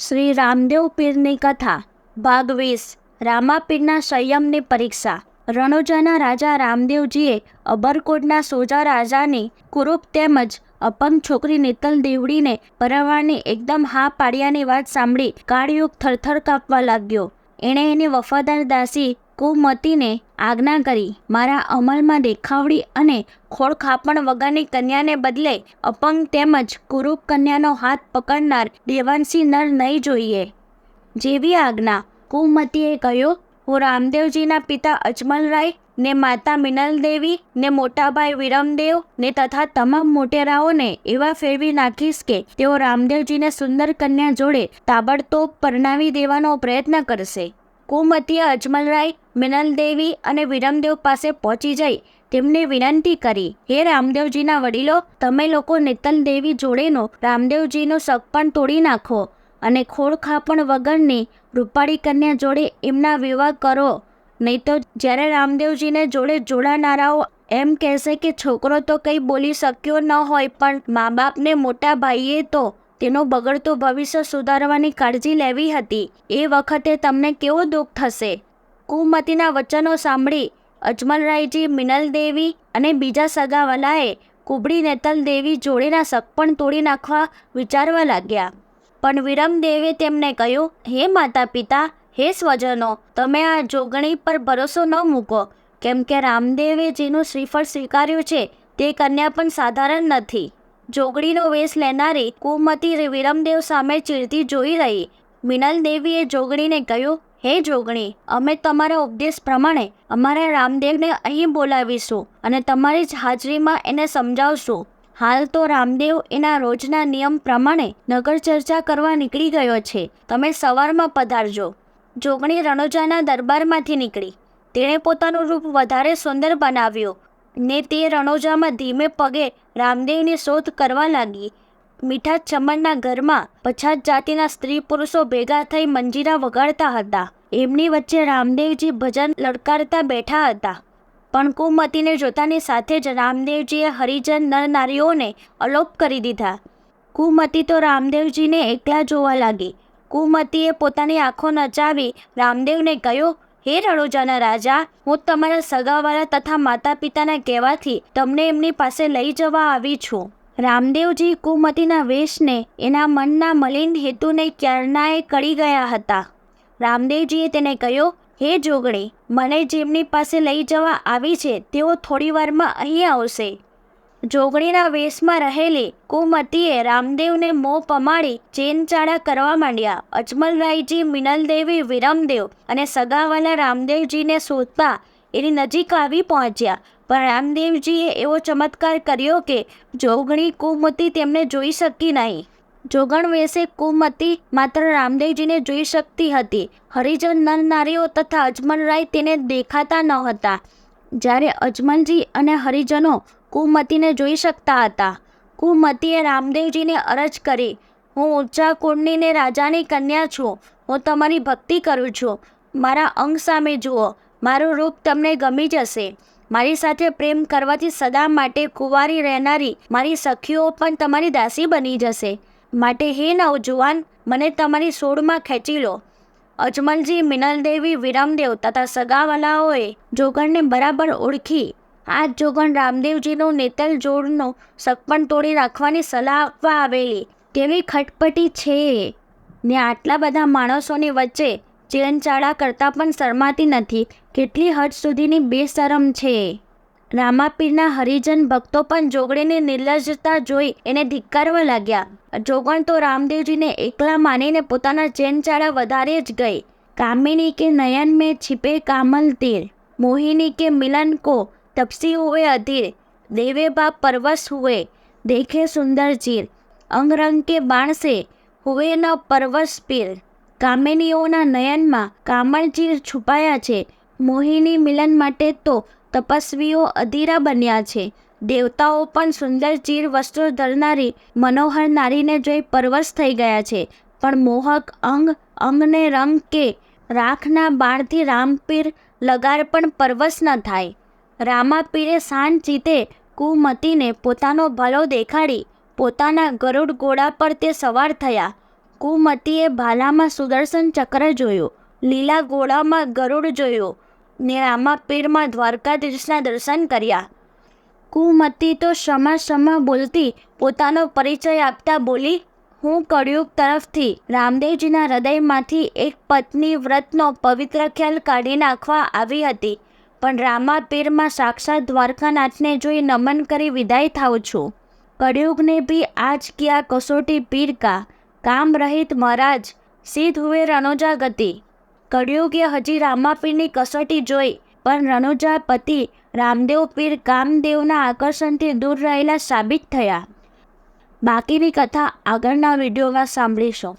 શ્રી રામદેવ પીરની કથા, ભાગ વીસ, રામાપીરના સંયમની પરીક્ષા. રણોજાના રાજા રામદેવજીએ અબરકોટના સોજા રાજાની કુરૂપ તેમજ અપંગ છોકરી નીતલ દેવડીને પરવાની એકદમ હા પાડ્યાની વાત સાંભળી કાળયુગ થરથર કાપવા લાગ્યો. એણે એની વફાદાર દાસી કુમતીને આજ્ઞા કરી, મારા અમલમાં દેખાવડી અને ખોળ ખાપણ વગરની કન્યાને બદલે અપંગ તેમજ કુરૂપ કન્યાનો હાથ પકડનાર દેવાંશી નર નહીં જોઈએ. જેવી આજ્ઞા કુમતીએ કહ્યું, હું રામદેવજીના પિતા અજમલરાય ને માતા મિનલ દેવી, ને મોટાભાઈ વિરમદેવ, ને તથા તમામ મોટેરાઓને એવા ફેરવી નાખીશ કે તેઓ રામદેવજીને સુંદર કન્યા જોડે તાબડતોબ પરણાવી દેવાનો પ્રયત્ન કરશે. કુમતીએ અજમલરાય મિનલદેવી અને વિરમદેવ પાસે પહોંચી જઈ તેમને વિનંતી કરી, હે રામદેવજીના વડીલો, તમે લોકો નિતલ દેવી જોડેનો રામદેવજીનો શક પણ તોડી નાખો અને ખોળખાપણ વગરની રૂપાળી કન્યા જોડે એમના વિવાહ કરો. નહીં તો જ્યારે રામદેવજીને જોડે જોડાનારાઓ એમ કહેશે કે છોકરો તો કંઈ બોલી શક્યો ન હોય પણ મા બાપને મોટા ભાઈએ તો તેનો બગડતું ભવિષ્ય સુધારવાની કાળજી લેવી હતી. એ વખતે તમને કેવો દુઃખ થશે? કુમતીના વચનો સાંભળી અજમલરાયજી મિનલ દેવી અને બીજા સગાવાલાએ કુબડી નેતલ દેવી જોડેના શક પણ તોડી નાખવા વિચારવા લાગ્યા. પણ વિરમદેવે તેમને કહ્યું, હે માતા પિતા હે સ્વજનો, તમે આ જોગણી પર ભરોસો ન મૂકો. કેમ કે રામદેવે જેનું શ્રીફળ સ્વીકાર્યું છે, તે કન્યા પણ સાધારણ નથી. જોગણીનો વેશ લેનારી કુમતી વિરમદેવ સામે ચીરતી જોઈ રહી. મિનલ દેવીએ જોગણીને કહ્યું, હે જોગણી અમે તમારા ઉપદેશ પ્રમાણે અમારા રામદેવને અહીં બોલાવીશું અને તમારી જ હાજરીમાં એને સમજાવશું. હાલ તો રામદેવ એના રોજના નિયમ પ્રમાણે નગર ચર્ચા કરવા નીકળી ગયો છે. તમે સવારમાં પધારજો. જોગણી રણોજાના દરબારમાંથી નીકળી. તેણે પોતાનું રૂપ વધારે સુંદર બનાવ્યું. ને તે રણોજામાં ધીમે પગે રામદેવની શોધ કરવા લાગી. મીઠા ચમનના ઘરમાં પછાત જાતિના સ્ત્રી પુરુષો ભેગા થઈ મંજીરા વગાડતા હતા. એમની વચ્ચે રામદેવજી ભજન લડકારતા બેઠા હતા. પણ કુમતીને જોતાની સાથે જ રામદેવજીએ હરિજન નર નારીઓને અલોપ કરી દીધા. કુમતી તો રામદેવજીને એકલા જોવા લાગી. કુમતીએ પોતાની આંખો નચાવી રામદેવને કહ્યું હે રણોજાના રાજા, હું તમારા સગાવાળા તથા માતા પિતાના કહેવાથી તમને એમની પાસે લઈ જવા આવી છું. રામદેવજી કુમતીના વેશને એના મનના મલિન હેતુને ક્યારનાએ કળી ગયા હતા. રામદેવજીએ તેને કહ્યું, હે જોગણી, મને જેમની પાસે લઈ જવા આવી છે, તેઓ થોડી વારમાં અહીં આવશે. જોગણીના વેશમાં રહેલી કુમતીએ રામદેવને મોં પમાડી ચેનચાળા કરવા માંડ્યા. અજમલરાયજી, મિનલદેવી, વિરમદેવ અને સગાવાલા રામદેવજીને શોધવા એની નજીક આવી પહોંચ્યા. પણ રામદેવજીએ એવો ચમત્કાર કર્યો કે જોગણી કુમતી તેમને જોઈ શકી નહીં. જોગણ વેશે કુમતી માત્ર રામદેવજીને જોઈ શકતી હતી. હરિજન નરનારીઓ તથા અજમલરાય તેને દેખાતા ન હતા. જ્યારે અજમલજી અને હરિજનો કુમતીને જોઈ શકતા હતા. કુમતીએ રામદેવજીને અરજ કરી, હું ઊંચા કુંડનીને રાજાની કન્યા છું. હું તમારી ભક્તિ કરું છું. મારા અંગ સામે જુઓ. મારું રૂપ તમને ગમી જશે. મારી સાથે પ્રેમ કરવાથી સદા માટે કુંવારી રહેનારી મારી સખીઓ પણ તમારી દાસી બની જશે. માટે હે નવજુવાન, મને તમારી સોળમાં ખેંચી લો અજમલજી, મિનલદેવી, વિરમદેવ તથા સગાવાલાઓએ જોગણને બરાબર ઓળખી આ જોગણ રામદેવજીનો નેતલ જોડનો સગપણ તોડી રાખવાની સલાહ આપવા આવેલી કેવી ખટપટી છે. ને આટલા બધા માણસોની વચ્ચે ચેનચાળા કરતાં પણ શરમાતી નથી. કેટલી હદ સુધીની બેશરમ છે. રામાપીરના હરિજન ભક્તો પણ જોગણીની નિર્લજતા જોઈ એને ધિક્કારવા લાગ્યા. જોગણ તો રામદેવજીને એકલા માનીને પોતાના ચેનચાળા વધારે જ ગઈ. કામિની કે નયન મેં છીપે કામલ તીર, મોહિની કે મિલન કો તપસી હુએ અધીર, દેવે બાપ પરવશ હુએ, દેખે સુંદર ચીર અંગરંગ કે બાણસે હુએ ન પરવશ પીર. કામિનીઓના નયનમાં કામળચીર છુપાયા છે, મોહિની મિલન માટે તો તપસ્વીઓ અધીરા બન્યા છે. દેવતાઓ પણ સુંદર ચીર વસ્ત્રો ધરનારી, મનોહર નારીને જોઈ પરવશ થઈ ગયા છે. પણ મોહક અંગ, અંગને રંગ કે રાખના બાણથી રામપીર લગાર પણ પરવશ ન થાય. રામાપીરે શાંત જીતે કુમતીને પોતાનો ભલો દેખાડી પોતાના ગરુડ ઘોડા પર તે સવાર થયા. કુમતીએ ભાલામાં સુદર્શન ચક્ર જોયું, લીલા ઘોડામાં ગરુડ જોયો ને રામાપીરમાં દ્વારકાધીશના દર્શન કર્યા. કુમતી તો ક્ષમા ક્ષમા બોલતી પોતાનો પરિચય આપતા બોલી, હું કળિયુગ તરફથી રામદેવજીના હૃદયમાંથી એક પત્ની વ્રતનો પવિત્ર ખ્યાલ કાઢી નાખવા આવી હતી. પણ રામાપીરમાં સાક્ષાત દ્વારકાનાથને જોઈ નમન કરી વિદાય થાઉં છું. કળિયુગને ભી આજ ક્યા કસોટી પીર કા? કામ રહિત મહારાજ સિદ્ધ હુએ રણોજા ગતિ. કળિયુગે હજી રામાપીરની કસોટી જોઈ, પણ રણોજા પતિ રામદેવ પીર કામદેવના આકર્ષણથી દૂર રહેલા સાબિત થયા. બાકીની કથા આગળના વિડીયોમાં સાંભળીશું.